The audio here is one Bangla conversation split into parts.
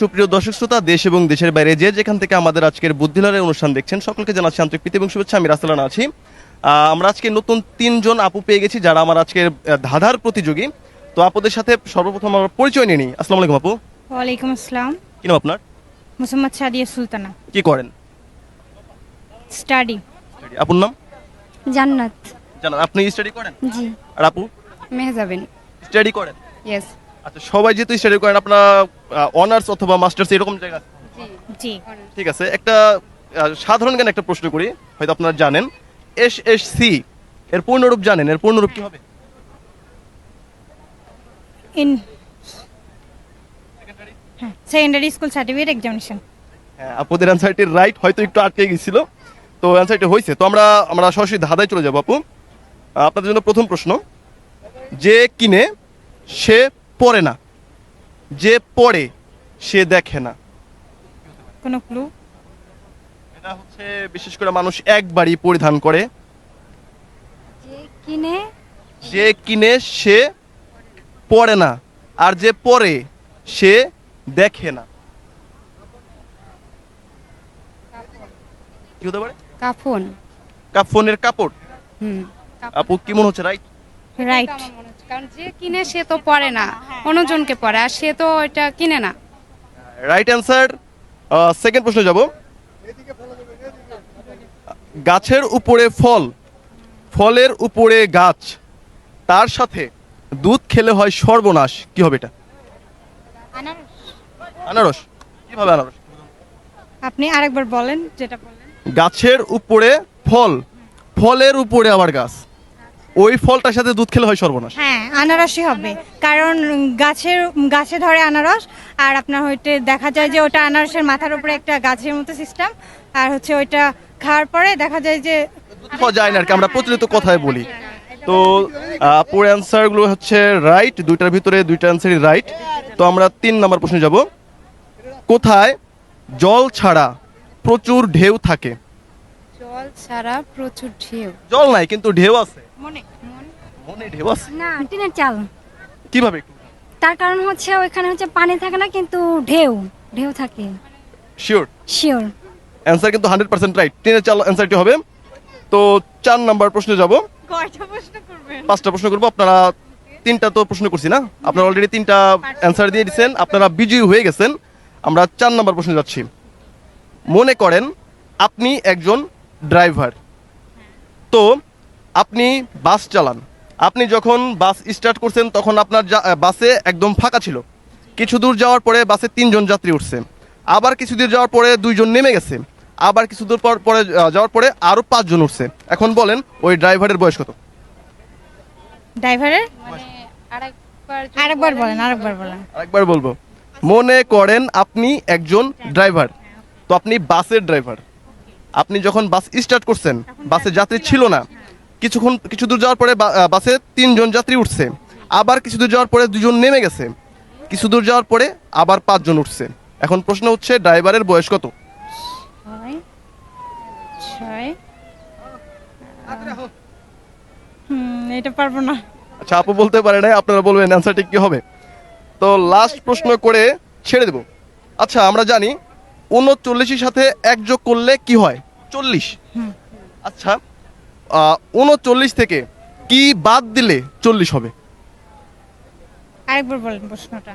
সুপ্রিয় দর্শক শ্রোতা দেশ এবং দেশের বাইরে যে যেখান থেকে আমাদের আজকের বুদ্ধিলয়ের অনুষ্ঠান দেখছেন সকলকে জানাচ্ছি আন্তরিক প্রীতি এবং শুভেচ্ছা। আমি রাস্তালানা আছি। আমরা আজকে নতুন তিনজন আপু পেয়ে গেছি যারা আমার আজকের ধাঁধার প্রতিযোগী। তো আপুদের সাথে সর্বপ্রথম আমার পরিচয় নিয়ে নিই। আসসালামু আলাইকুম আপু। ওয়ালাইকুম আসসালাম। কি নাম আপনার? মোসাম্মদ সাদিয়া সুলতানা। কি করেন? স্টাডি। আপুর নাম? জান্নাত। জানান আপনি স্টাডি করেন? জি। আর আপু? মেহজাবিন। স্টাডি করেন? ইয়েস আচ্ছা সবাই যেহেতু স্টাডি করেন আপনার অনার্স অথবা মাস্টার্স এরকম জায়গা জি ঠিক আছে একটা সাধারণ জ্ঞান একটা প্রশ্ন করি হয়তো আপনারা জানেন। এস এস সি এর পূর্ণরূপ জানেন এর পূর্ণরূপ কি হবে? ইন হ্যাঁ সেকেন্ডারি স্কুল সার্টিফিকেট এক্সামিনেশন হ্যাঁ আপুদের অ্যান্সারটি রাইট হয়তো একটু আটকে গেছিল। তো অ্যান্সারটি হয়েছে তো আমরা আমরা সরাসরি ধাঁধায় চলে যাব আপু। আপনাদের জন্য প্রথম প্রশ্ন। যে কিনে সে পড়ে না। যে পড়ে সে দেখে না। কোনো ক্লু এটা হচ্ছে বিশেষ করে মানুষ একবারই পরিধান করে। যে কিনে যে কিনে সে পড়ে না। আর যে পরে সে দেখে না। কি হতে পারে? কাফন। কাপ ফোনের কাপড়? হুম। আপু কি মনে হচ্ছে রাইট রাইট কারণ যে কিনে সে তো পড়ে না অন্যজনকে পড়ে আর সে তো এটা কিনে না। রাইট অ্যান্সার সেকেন্ড প্রশ্ন যাব। গাছের উপরে ফল ফলের উপরে গাছ তার সাথে দুধ খেলে হয় সর্বনাশ কি হবে এটা? আনারস। কীভাবে আনারস? আপনি আরেকবার বলেন যেটা বললেন। গাছের উপরে ফল ফলের উপরে আবার গাছ। ওই ফলটার সাথে দুধ খেলে হয় সর্বনাশ। হ্যাঁ আনারসই হবে। কারণ গাছের গাছে ধরে আনারস আর আপনার হইতে দেখা যায় যে ওটা আনারসের মাথার উপরে একটা গাছের মতো সিস্টেম আর হচ্ছে ওইটা খাওয়ার পরে দেখা যায় যে খাওয়া যায় না আর কি আমরা প্রচলিত কথায় বলি। তো পুরো অ্যান্সারগুলো হচ্ছে রাইট দুইটার ভিতরে দুইটা অ্যান্সারই রাইট তো আমরা তিন নম্বর প্রশ্নে যাব। কোথায় জল ছাড়া প্রচুর ঢেউ থাকে? জল ছাড়া প্রচুর ঢেউ। জল নাই কিন্তু ঢেউ আছে। মনে মনে? ঢেউ আছে? না টিনের চাল। কীভাবে একটু? তার কারণ হচ্ছে ওইখানে হচ্ছে পানি থাকে না কিন্তু ঢেউ ঢেউ থাকে। শিওর শিওর অ্যান্সার কিন্তু হান্ড্রেড পার্সেন্ট রাইট তিনের চাল অ্যান্সারটি হবে। তো চার নাম্বার প্রশ্নে যাব। কয়টা প্রশ্ন করবেন? পাঁচটা প্রশ্ন করব। আপনারা তিনটা তো প্রশ্ন করছি না? আপনারা অলরেডি তিনটা অ্যান্সার দিয়ে দিচ্ছেন আপনারা বিজয়ী হয়ে গেছেন। আমরা চার নাম্বার প্রশ্নে যাচ্ছি। মনে করেন আপনি একজন ড্রাইভার। তো আপনি বাস চালান। আপনি যখন বাস স্টার্ট করছেন তখন আপনার যা- বাসে একদম ফাঁকা ছিল। কিছু দূর যাওয়ার পরে বাসে তিনজন যাত্রী উঠছে। আবার কিছু দূর যাওয়ার পরে দুইজন নেমে গেছে। আবার কিছু দূর পর পরে যাওয়ার পরে আরও পাঁচজন উঠছে। এখন বলেন ওই ড্রাইভারের বয়স কত? ড্রাইভারের? মানে আরেকবার আরেকবার বলেন আরেকবার বলেন। আরেকবার বলব। মনে করেন আপনি একজন ড্রাইভার। তো আপনি বাসের ড্রাইভার। আপনি যখন বাস স্টার্ট করছেন বাসে যাত্রী ছিল না। কিছুক্ষণ কিছু দূর যাওয়ার পরে বা- বাসে তিনজন যাত্রী উঠছে। আবার কিছু দূর যাওয়ার পরে দুজন নেমে গেছে। কিছু দূর যাওয়ার পরে আবার পাঁচজন উঠছে। এখন প্রশ্ন হচ্ছে ড্রাইভারের বয়স কত? হুম এটা পারব না। আচ্ছা আপু বলতে পারে না আপনারা বলবেন অ্যান্সারটি কি হবে। তো লাস্ট প্রশ্ন করে ছেড়ে দেব। আচ্ছা আমরা জানি উনচল্লিশের সাথে এক যোগ করলে কি হয়? চল্লিশ। আচ্ছা উনচল্লিশ থেকে কি বাদ দিলে চল্লিশ হবে? আরেকবার বলেন প্রশ্নটা।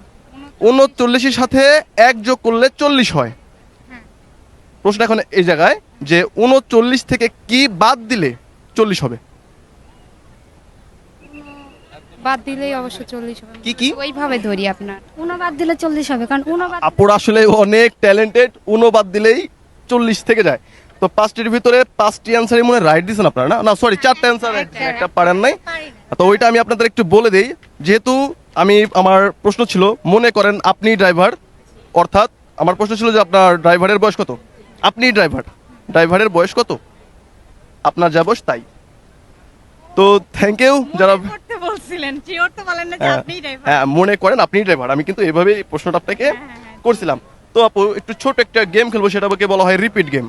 উনচল্লিশের সাথে এক যোগ করলে চল্লিশ হয়। প্রশ্ন এখন এই জায়গায় যে উনচল্লিশ থেকে কি বাদ দিলে চল্লিশ হবে? বাদ দিলেই অবশ্য চল্লিশ হবে। কি কি? ওইভাবে ধরি আপনার। উনো বাদ দিলে চল্লিশ হবে কারণ উনো বাদ আপুর আসলে অনেক ট্যালেন্টেড উনো বাদ দিলেই চল্লিশ থেকে যায়। তো পাঁচটির ভিতরে পাঁচটি অ্যান্সারই মনে রাইট দিয়েছেন আপনারা না? না সরি চারটা অ্যান্সার একটা পারেন নাই। তো ওইটা আমি আপনাদের একটু বলে দিই যেহেতু আমি আমার প্রশ্ন ছিল মনে করেন আপনি ড্রাইভার অর্থাৎ আমার প্রশ্ন ছিল যে আপনার ড্রাইভারের বয়স কত? আপনি ড্রাইভার ড্রাইভারের বয়স কত? আপনার যা বয়স তাই। তো থ্যাংক ইউ যারা মনে করতে শিওর তো বলেন না যে হ্যাঁ, আপনিই ড্রাইভার হ্যাঁ মনে করেন আপনি ড্রাইভার আমি কিন্তু এভাবে প্রশ্নটা আপনাকে হ্যাঁ, করছিলাম। তো আপু একটু ছোট একটা গেম খেলব সেটাকে বলা হয় রিপিট গেম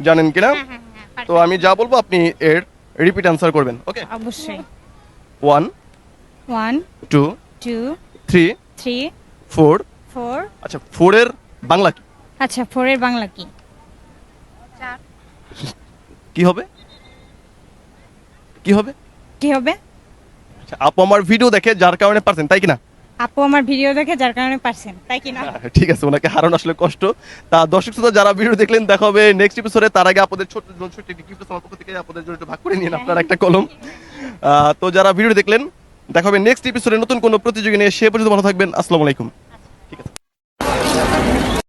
জানেন কিনা হ্যাঁ, তো আমি যা বলব আপনি এর রিপিট অ্যান্সার করবেন ওকে অবশ্যই। One one two two three three four four আচ্ছা ফোরের বাংলা কি? আচ্ছা ফোরের বাংলা কি? কি হবে? কি হবে? কি হবে? আপু আমার ভিডিও দেখে যার কারণে পারছেন তাই কিনা? আপু আমার ভিডিও দেখে যার কারণে পারছেন তাই কি না ঠিক আছে ওনাকে হারানো আসলে কষ্ট। তা দর্শক শ্রোতা যারা ভিডিও দেখলেন দেখা হবে নেক্সট এপিসোডে তার আগে আপনাদের ছোট ছোট একটি gift আমার পক্ষ থেকে আপনাদের জন্য একটু ভাগ করে নিন আপনার একটা কলম। আহ, তো যারা ভিডিও দেখলেন দেখা হবে নেক্সট এপিসোডে নতুন কোনো প্রতিযোগী নিয়ে সে পর্যন্ত ভালো থাকবেন। আসসালামু আলাইকুম।